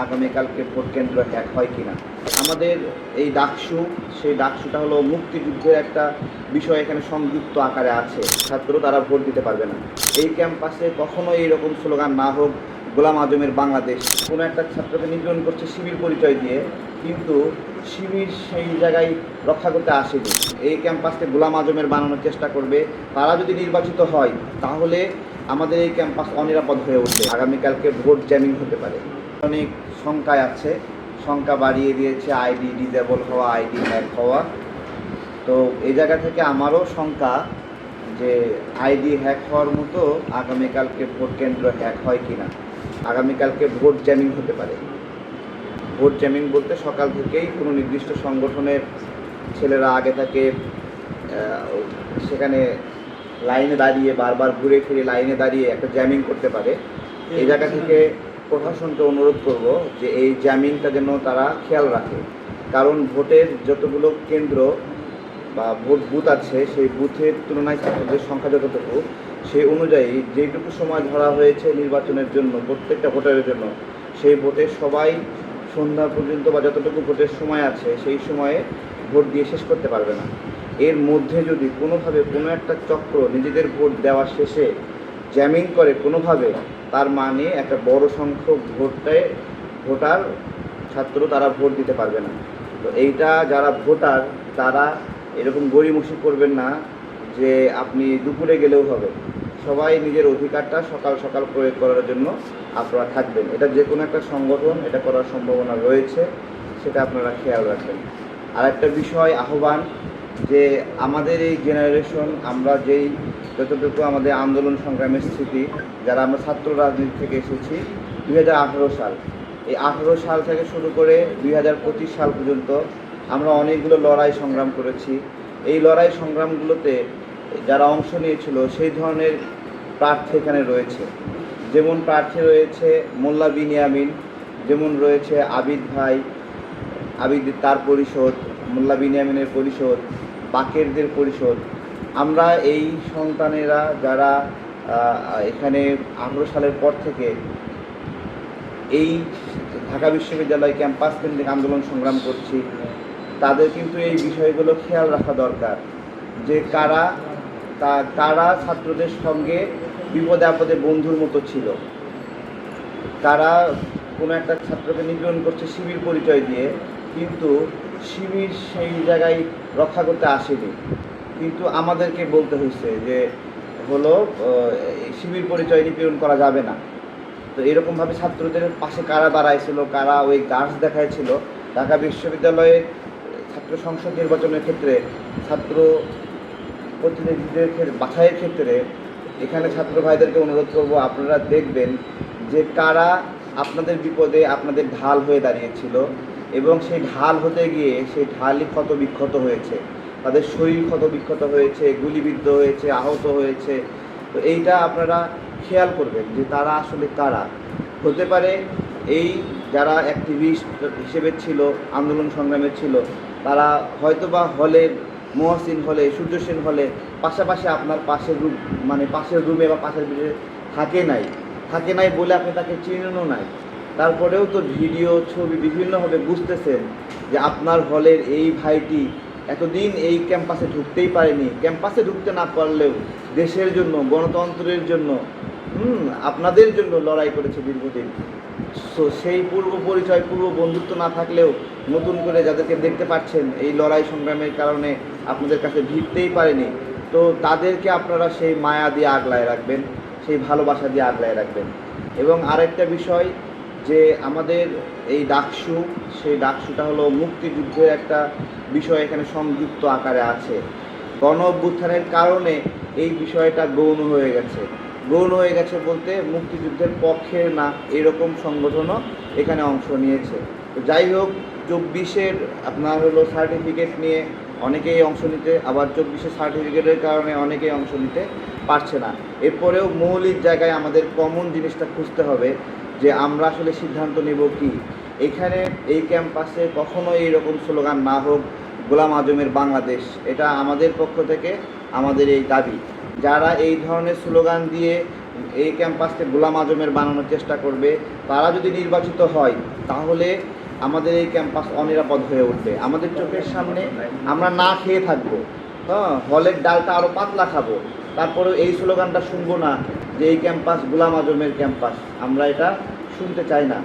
আগামীকালকে ভোট কেন্দ্র হ্যাক হয় কিনা? আমাদের এই ডাকসু, সেই ডাকসুটা হলো মুক্তিযুদ্ধের একটা বিষয় এখানে সংযুক্ত আকারে আছে। ছাত্র তারা ভোট দিতে পারবে না। এই ক্যাম্পাসে কখনো এইরকম স্লোগান না হোক, গোলাম আজমের বাংলাদেশ। কোনো একটা ছাত্রকে নির্বাচন করছে শিবির পরিচয় দিয়ে, কিন্তু শিবির সেই জায়গায় রক্ষা করতে আসেনি। এই ক্যাম্পাসকে গোলাম আজমের বানানোর চেষ্টা করবে। তারা যদি নির্বাচিত হয়, তাহলে আমাদের এই ক্যাম্পাস অনিরাপদ হয়ে উঠবে। আগামীকালকে ভোট জ্যামিং হতে পারে। অনেক শঙ্কায় আছে। শঙ্কা বাড়িয়ে দিয়েছে আইডি ডিজেবল হওয়া আইডি হ্যাক হওয়া। তো এই জায়গা থেকে আমারও শঙ্কা যে আইডি হ্যাক হওয়ার মতো আগামীকালকে ভোট কেন্দ্র হ্যাক হয় কি না আগামীকালকে ভোট জ্যামিং হতে পারে। ভোট জ্যামিং বলতে সকাল থেকেই কোনো নির্দিষ্ট সংগঠনের ছেলেরা আগে থাকে সেখানে লাইনে দাঁড়িয়ে বারবার ঘুরে ফিরে লাইনে দাঁড়িয়ে একটা জ্যামিং করতে পারে। এই জায়গা থেকে প্রশাসনকে অনুরোধ করব যে এই জ্যামিংটা যেন তারা খেয়াল রাখে। কারণ ভোটের যতগুলো কেন্দ্র বা ভোট বুথ আছে, সেই বুথের তুলনায় ছাত্রদের সংখ্যা যতটুকু, সেই অনুযায়ী যেটুকু সময় ধরা হয়েছে নির্বাচনের জন্য, প্রত্যেকটা ভোটারের জন্য, সেই ভোটে সবাই সন্ধ্যা পর্যন্ত বা যতটুকু ভোটের সময় আছে, সেই সময়ে ভোট দিয়ে শেষ করতে পারবে না। এর মধ্যে যদি কোনোভাবে কোনো একটা চক্র নিজেদের ভোট দেওয়া শেষে জ্যামিং করে কোনোভাবে তার মানে একটা বড় সংখ্যক ভোটটায় ভোটার ছাত্র তারা ভোট দিতে পারবে না। তো এইটা যারা ভোটার, তারা এরকম গড়িমসি করবেন না যে আপনি দুপুরে গেলেও হবে। সবাই নিজের অধিকারটা সকাল সকাল প্রয়োগ করার জন্য আপনারা থাকবেন। এটা যে কোনো একটা সংগঠন, এটা করার সম্ভাবনা রয়েছে, সেটা আপনারা খেয়াল রাখবেন। আর একটা বিষয়, আহ্বান, যে আমাদের এই জেনারেশন আমরা যেই যতটুকু আমাদের আন্দোলন সংগ্রামের স্মৃতি, যারা আমরা ছাত্র রাজনীতি থেকে এসেছি, দুই হাজার আঠেরো সাল। এই আঠেরো সাল থেকে শুরু করে দুই হাজার পঁচিশ সাল পর্যন্ত আমরা অনেকগুলো লড়াই সংগ্রাম করেছি। এই লড়াই সংগ্রামগুলোতে যারা অংশ নিয়েছিল, সেই ধরনের প্রার্থী এখানে রয়েছে। যেমন প্রার্থী রয়েছে মোল্লা বিনিয়ামিন, যেমন রয়েছে আবিদ ভাই, আবিদ তার পরিষদ, মোল্লা বিনিয়ামিনের পরিষদ, বাকেরদের পরিষদ আমরা এই সন্তানেরা যারা এখানে আঠেরো সালের পর থেকে এই ঢাকা বিশ্ববিদ্যালয় ক্যাম্পাস কেন্দ্রিক আন্দোলন সংগ্রাম করছি, তাদের কিন্তু এই বিষয়গুলো খেয়াল রাখা দরকার যে কারা তা, কারা ছাত্রদের সঙ্গে বিপদে আপদে বন্ধুর মতো ছিল। তারা কোনো একটা ছাত্রকে নিপীড়ন করছে শিবির পরিচয় দিয়ে, কিন্তু শিবির সেই জায়গায় রক্ষা করতে আসেনি। কিন্তু আমাদেরকে বলতে হয়েছে যে হলো শিবির পরিচয় নিপীড়ন করা যাবে না। তো এরকমভাবে ছাত্রদের পাশে কারা দাঁড়াইছিল, কারা ওই গাছ দেখাইছিল, ঢাকা বিশ্ববিদ্যালয়ে ছাত্র সংসদ নির্বাচনের ক্ষেত্রে, ছাত্র প্রতিনিধিদের বাছাইয়ের ক্ষেত্রে এখানে ছাত্র ভাইদেরকে অনুরোধ করব, আপনারা দেখবেন যে কারা আপনাদের বিপদে আপনাদের ঢাল হয়ে দাঁড়িয়েছিল এবং সেই ঢাল হতে গিয়ে সেই ঢালই ক্ষত বিক্ষত হয়েছে। তাদের শরীর ক্ষত বিক্ষত হয়েছে, গুলিবিদ্ধ হয়েছে, আহত হয়েছে। তো এইটা আপনারা খেয়াল করবেন যে তারা আসলে কারা। হতে পারে এই যারা অ্যাক্টিভিস্ট হিসেবে ছিল, আন্দোলন সংগ্রামে ছিল, তারা হয়তোবা হলের মহসিন হলে, সূর্য সেন হলে, পাশাপাশি আপনার পাশের রুম মানে পাশের রুমে বা পাশের বেডে থাকে নাই। থাকে নাই বলে আপনি তাকে চিনেনও নাই। তারপরেও তো ভিডিও, ছবি বিভিন্নভাবে বুঝতেছেন যে আপনার হলের এই ভাইটি এতদিন এই ক্যাম্পাসে ঢুকতেই পারেনি। ক্যাম্পাসে ঢুকতে না পারলেও দেশের জন্য, গণতন্ত্রের জন্য আপনাদের জন্য লড়াই করেছে দীর্ঘদিন। সো সেই পূর্ব পরিচয়, পূর্ব বন্ধুত্ব না থাকলেও নতুন করে যাদেরকে দেখতে পাচ্ছেন, এই লড়াই সংগ্রামের কারণে আপনাদের কাছে ভিড়তেই পারেনি। তো তাদেরকে আপনারা সেই মায়া দিয়ে আগলায় রাখবেন, সেই ভালোবাসা দিয়ে আগলায় রাখবেন। এবং আরেকটা বিষয় যে আমাদের এই ডাকসু, সেই ডাকসুটা হলো মুক্তিযুদ্ধের একটা বিষয় এখানে সংযুক্ত আকারে আছে। গণ অভ্যুত্থানের কারণে এই বিষয়টা গৌণ হয়ে গেছে। গৌণ হয়ে গেছে বলতে মুক্তিযুদ্ধের পক্ষের না এরকম সংগঠনও এখানে অংশ নিয়েছে। যাই হোক, চব্বিশের আপনার হলো সার্টিফিকেট নিয়ে অনেকেই অংশ নিতে, আবার চব্বিশের সার্টিফিকেটের কারণে অনেকেই অংশ নিতে পারছে না। এরপরেও মৌলিক জায়গায় আমাদের কমন জিনিসটা খুঁজতে হবে। যে আমরা আসলে সিদ্ধান্ত নেব কি? এখানে এই ক্যাম্পাসে কখনোই এরকম স্লোগান না হোক, গোলাম আজমের বাংলাদেশ। এটা আমাদের পক্ষ থেকে আমাদের এই দাবি। যারা এই ধরনের স্লোগান দিয়ে এই ক্যাম্পাসকে গোলাম আজমের বানানোর চেষ্টা করবে, তারা যদি নির্বাচিত হয়, তাহলে আমাদের এই ক্যাম্পাস অনিরাপদ হয়ে উঠবে। আমাদের চোখের সামনে আমরা না খেয়ে থাকব। হ্যাঁ হলের ডালটা আরও পাতলা খাব। তারপরে এই স্লোগানটা শুনব না। যে এই ক্যাম্পাস গুলাম আজমের ক্যাম্পাস আমরা এটা শুনতে চাই না।